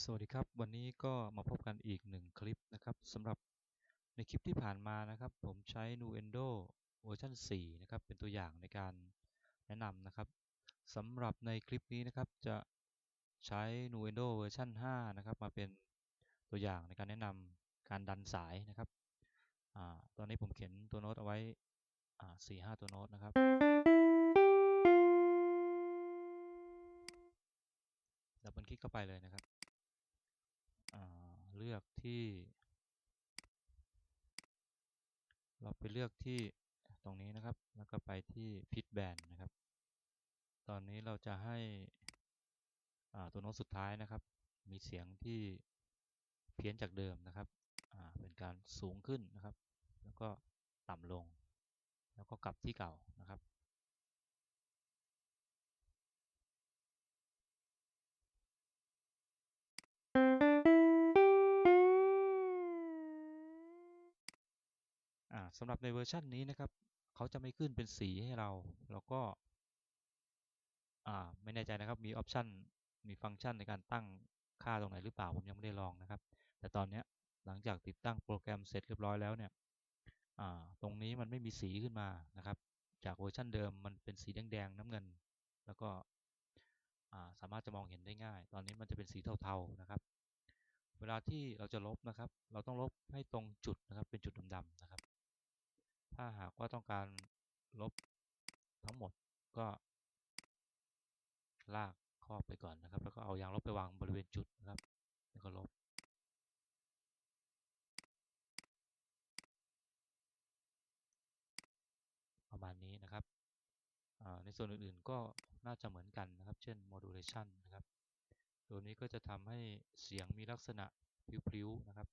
สวัสดีครับ วันนี้ก็มาพบกันอีกหนึ่งคลิปนะครับสำหรับในคลิปที่ผ่านมานะครับ ผมใช้ Nuendo เวอร์ชัน4นะครับเป็นตัวอย่างในการแนะนำนะครับสำหรับในคลิปนี้นะครับจะใช้ Nuendo เวอร์ชัน5นะครับมาเป็นตัวอย่างในการแนะนำการดันสายนะครับอตอนนี้ผมเขียนตัวโน้ตเอาไว้สี่ห้าตัวโน้ตนะครับดับเบิลคลิกเข้าไปเลยนะครับ เลือกที่ เราไปเลือกที่ตรงนี้นะครับ แล้วก็ไปที่พิทแบนนะครับ ตอนนี้เราจะให้ตัวโน้ตสุดท้ายนะครับ มีเสียงที่เพี้ยนจากเดิมนะครับ เป็นการสูงขึ้นนะครับ แล้วก็ต่ำลง แล้วก็กลับที่เก่า สำหรับในเวอร์ชันนี้นะครับ เขาจะไม่ขึ้นเป็นสีให้เรา แล้วก็ไม่แน่ใจนะครับ มีออปชันมีฟังก์ชันในการตั้งค่าตรงไหนหรือเปล่า ผมยังไม่ได้ลองนะครับ แต่ตอนนี้หลังจากติดตั้งโปรแกรมเสร็จเรียบร้อยแล้วเนี่ยตรงนี้มันไม่มีสีขึ้นมานะครับ จากเวอร์ชันเดิมมันเป็นสีแดงๆน้ำเงิน แล้วก็สามารถจะมองเห็นได้ง่าย ตอนนี้มันจะเป็นสีเทาๆนะครับ เวลาที่เราจะลบนะครับ เราต้องลบให้ตรงจุดนะครับ เป็นจุดดำๆนะครับถ้าหาก ว่าต้องการลบทั้งหมดก็ลากครอบไปก่อนนะครับ แล้วก็เอายางลบไปวางบริเวณจุดนะครับ แล้วก็ลบ ประมาณนี้นะครับในส่วนอื่นๆก็น่าจะเหมือนกันนะครับ เช่น modulation นะครับ ตัวนี้ก็จะทำให้เสียงมีลักษณะพลิ้วๆนะครับ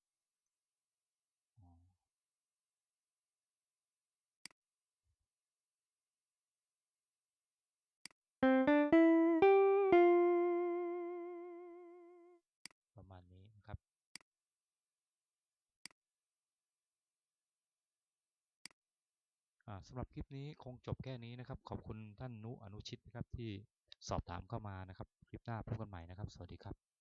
สำหรับคลิปนี้คงจบแค่นี้นะครับ ขอบคุณท่านนุอนุชิตนะครับที่สอบถามเข้ามานะครับ คลิปหน้าพบกันใหม่นะครับ สวัสดีครับ